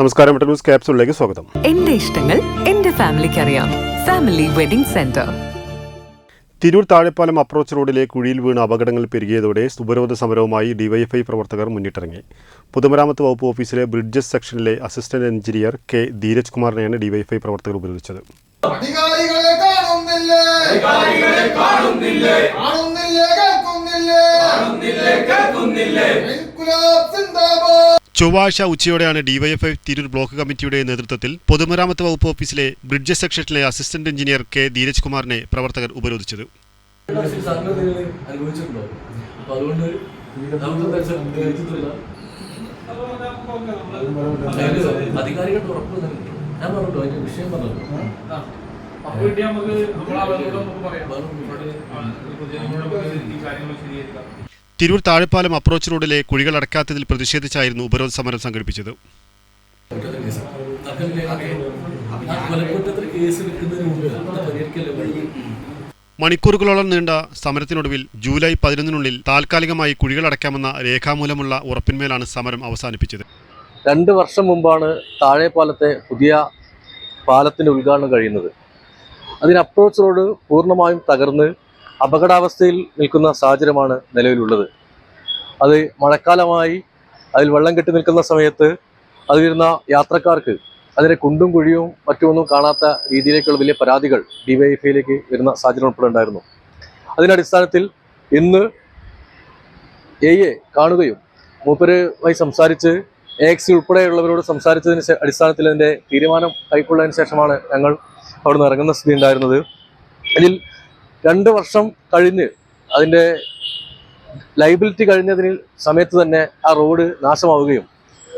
നമസ്കാരം ന്യൂസ് ക്യാപ്സൂളിലേക്ക് സ്വാഗതം. എന്റെ ഇഷ്ടങ്ങൾ എന്റെ ഫാമിലിക്ക് അറിയാം family wedding centre. Tirur Thazhepalam approach റോഡിലെ കുഴിയിൽ വീണ് അപകടങ്ങൾ പെരുകിയതോടെ ഉപരോധ സമരവുമായി ഡിവൈഎഫ്ഐ പ്രവർത്തകർ മുന്നിട്ടിറങ്ങി. പൊതുമരാമത്ത് വകുപ്പ് ഓഫീസിലെ ബ്രിഡ്ജസ് സെക്ഷനിലെ അസിസ്റ്റന്റ് എഞ്ചിനീയർ കെ ധീരജ് കുമാറിനെയാണ് ഡിവൈഎഫ്ഐ പ്രവർത്തകർ ഉപരോധിച്ചത് അധികാരികളെ കാണുന്നില്ലേ? ചൊവ്വാഴ്ച ഉച്ചയോടെയാണ് ഡിവൈഎഫ്ഐ തിരൂർ ബ്ലോക്ക് കമ്മിറ്റിയുടെ നേതൃത്വത്തിൽ പൊതുമരാമത്ത് വകുപ്പ് ഓഫീസിലെ ബ്രിഡ്ജ് സെക്ഷനിലെ അസിസ്റ്റന്റ് എഞ്ചിനീയർ കെ ധീരജ് കുമാറിനെ പ്രവർത്തകർ ഉപരോധിച്ചത്. അധികാരികളുടെ ഉറപ്പ് ഞാൻ അതിന്റെ വിഷയം പറഞ്ഞല്ലോ നമുക്ക് പറയാം. ഈ കാര്യങ്ങൾ ശരിയാക്കാം തിരൂർ താഴെപ്പാലം അപ്രോച്ച് റോഡിലെ കുഴികൾ അടക്കാത്തതിൽ പ്രതിഷേധിച്ചായിരുന്നു ഉപരോധ സമരം സംഘടിപ്പിച്ചത്. മണിക്കൂറുകളോളം നീണ്ട സമരത്തിനൊടുവിൽ ജൂലൈ പതിനൊന്നിനുള്ളിൽ താൽക്കാലികമായി കുഴികൾ അടയ്ക്കാമെന്ന രേഖാമൂലമുള്ള ഉറപ്പിന്മേലാണ് സമരം അവസാനിപ്പിച്ചത്. രണ്ട് വർഷം മുമ്പാണ് താഴെപ്പാലത്തെ പുതിയ പാലത്തിന്റെ ഉദ്ഘാടനം കഴിയുന്നത്. അതിന് അപ്രോച്ച് റോഡ് പൂർണമായും തകർന്ന് അപകടാവസ്ഥയിൽ നിൽക്കുന്ന സാഹചര്യമാണ് നിലവിലുള്ളത്. അത് മഴക്കാലമായി അതിൽ വെള്ളം കെട്ടി നിൽക്കുന്ന സമയത്ത് അത് വരുന്ന യാത്രക്കാർക്ക് അതിന്റെ കുണ്ടും കുഴിയും മറ്റുമൊന്നും കാണാത്ത രീതിയിലേക്കുള്ള വലിയ പരാതികൾ ഡിവൈഎഫ്ഐയിലേക്ക് വരുന്ന സാഹചര്യം ഉൾപ്പെടെ ഉണ്ടായിരുന്നു അതിന്റെ അടിസ്ഥാനത്തിൽ ഇന്ന് എയെ കാണുകയും മൂപ്പരുമായി സംസാരിച്ച് എ എക്സി ഉൾപ്പെടെയുള്ളവരോട് സംസാരിച്ചതിന് അടിസ്ഥാനത്തിൽ അതിന്റെ തീരുമാനം കൈക്കൊള്ളതിന് ശേഷമാണ് ഞങ്ങൾ അവിടെ നിന്ന് ഇറങ്ങുന്ന സ്ഥിതി ഉണ്ടായിരുന്നത്. അതിൽ രണ്ട് വർഷം കഴിഞ്ഞ് അതിന്റെ ലൈബിലിറ്റി കഴിഞ്ഞതിന് സമയത്ത് തന്നെ ആ റോഡ് നാശമാവുകയും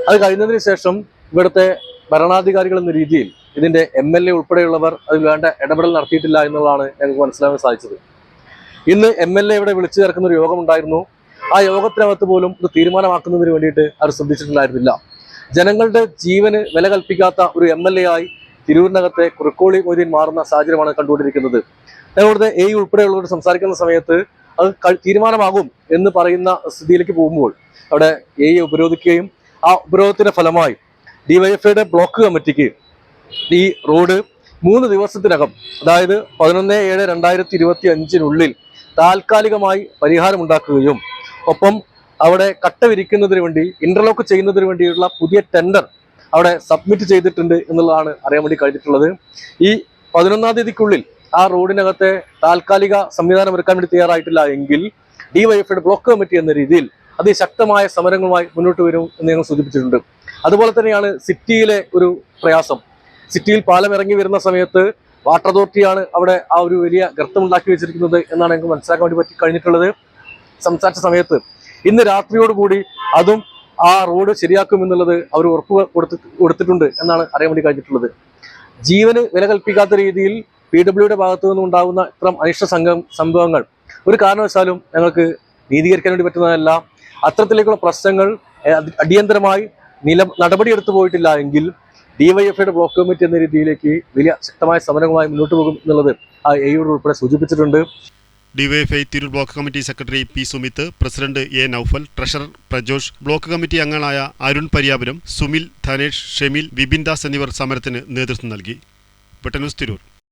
അത് കഴിഞ്ഞതിന് ശേഷം ഇവിടുത്തെ ഭരണാധികാരികൾ എന്ന രീതിയിൽ ഇതിന്റെ എം എൽ എ ഉൾപ്പെടെയുള്ളവർ അതിൽ വേണ്ട ഇടപെടൽ നടത്തിയിട്ടില്ല എന്നുള്ളതാണ് ഞങ്ങൾക്ക് മനസ്സിലാക്കാൻ സാധിച്ചത്. ഇന്ന് എം എൽ എ ഇവിടെ വിളിച്ചു ചേർക്കുന്ന ഒരു യോഗമുണ്ടായിരുന്നു ആ യോഗത്തിനകത്ത് പോലും ഇത് തീരുമാനമാക്കുന്നതിന് വേണ്ടിയിട്ട് അവർ ശ്രദ്ധിച്ചിട്ടുണ്ടായിരുന്നില്ല. ജനങ്ങളുടെ ജീവന് വില കൽപ്പിക്കാത്ത ഒരു എം എൽ എ ആയി തിരൂരിനകത്തെ കുറുക്കോളി മൊയ്തീൻ മാറുന്ന സാഹചര്യമാണ് കണ്ടുകൊണ്ടിരിക്കുന്നത്. ഞങ്ങളുടെ എ ഉൾപ്പെടെയുള്ളവർ സംസാരിക്കുന്ന സമയത്ത് അത് തീരുമാനമാകും എന്ന് പറയുന്ന സ്ഥിതിയിലേക്ക് പോകുമ്പോൾ അവിടെ എ ഉപരോധിക്കുകയും ആ ഉപരോധത്തിന്റെ ഫലമായി ഡിവൈഎഫ്ഐയുടെ ബ്ലോക്ക് കമ്മിറ്റിക്ക് ഈ റോഡ് മൂന്ന് ദിവസത്തിനകം അതായത് പതിനൊന്ന് ഏഴ് രണ്ടായിരത്തി ഇരുപത്തി അഞ്ചിനുള്ളിൽ താൽക്കാലികമായി പരിഹാരമുണ്ടാക്കുകയും ഒപ്പം അവിടെ കട്ട വിരിക്കുന്നതിന് വേണ്ടി ഇന്റർലോക്ക് ചെയ്യുന്നതിന് വേണ്ടിയുള്ള പുതിയ ടെൻഡർ അവിടെ സബ്മിറ്റ് ചെയ്തിട്ടുണ്ട് എന്നുള്ളതാണ് അറിയാൻ വേണ്ടി കഴിഞ്ഞിട്ടുള്ളത്. ഈ പതിനൊന്നാം തീയതിക്കുള്ളിൽ ആ റോഡിനകത്തെ താൽക്കാലിക സംവിധാനം ഒരുക്കാൻ വേണ്ടി തയ്യാറായിട്ടില്ല എങ്കിൽ ഡിവൈഎഫ്ഐയുടെ ബ്ലോക്ക് കമ്മിറ്റി എന്ന രീതിയിൽ അതിശക്തമായ സമരങ്ങളുമായി മുന്നോട്ട് വരും എന്ന് ഞങ്ങൾ സൂചിപ്പിച്ചിട്ടുണ്ട്. അതുപോലെ തന്നെയാണ് സിറ്റിയിലെ ഒരു പ്രയാസം. സിറ്റിയിൽ പാലം ഇറങ്ങി വരുന്ന സമയത്ത് വാട്ടർ അതോറിറ്റിയാണ് അവിടെ ആ ഒരു വലിയ ഗർത്തം ഉണ്ടാക്കി വെച്ചിരിക്കുന്നത് എന്നാണ് ഞങ്ങൾക്ക് മനസ്സിലാക്കാൻ വേണ്ടി പറ്റി കഴിഞ്ഞിട്ടുള്ളത്. സംസാരിച്ച സമയത്ത് ഇന്ന് രാത്രിയോടുകൂടി അതും ആ റോഡ് ശരിയാക്കും എന്നുള്ളത് അവർ ഉറപ്പ് കൊടുത്തി കൊടുത്തിട്ടുണ്ട് എന്നാണ് അറിയാൻ വേണ്ടി കഴിഞ്ഞിട്ടുള്ളത്. ജീവന് വില കൽപ്പിക്കാത്ത രീതിയിൽ പി ഡബ്ല്യുടെ ഭാഗത്തു നിന്നും നിന്നുണ്ടാകുന്ന ഇത്തരം അനിഷ്ട സംഘം സംഭവങ്ങൾ ഒരു കാരണവശാലും ഞങ്ങൾക്ക് നീതീകരിക്കാൻ വേണ്ടി പറ്റുന്നതല്ല. അത്തരത്തിലേക്കുള്ള പ്രശ്നങ്ങൾ അടിയന്തരമായി നില നടപടിയെടുത്തു പോയിട്ടില്ല എങ്കിൽ ഡിവൈഎഫ്ഐയുടെ ബ്ലോക്ക് കമ്മിറ്റി എന്ന രീതിയിലേക്ക് വലിയ ശക്തമായ സമരങ്ങളുമായി മുന്നോട്ട് പോകും എന്നുള്ളത് ആ എയോട് ഉൾപ്പെടെ സൂചിപ്പിച്ചിട്ടുണ്ട്. D Y F I Tirur block committee secretary P Sumith president A Naufal treasurer Prajosh block committee അംഗങ്ങളായ അരുൺ പരിയാപുരം സുമിൽ ധനേഷ് ഷെമിൽ വിപിൻ എന്നിവർ സമരത്തിന് നേതൃത്വം നൽകി. വെട്ടന്യൂസ് തിരൂർ.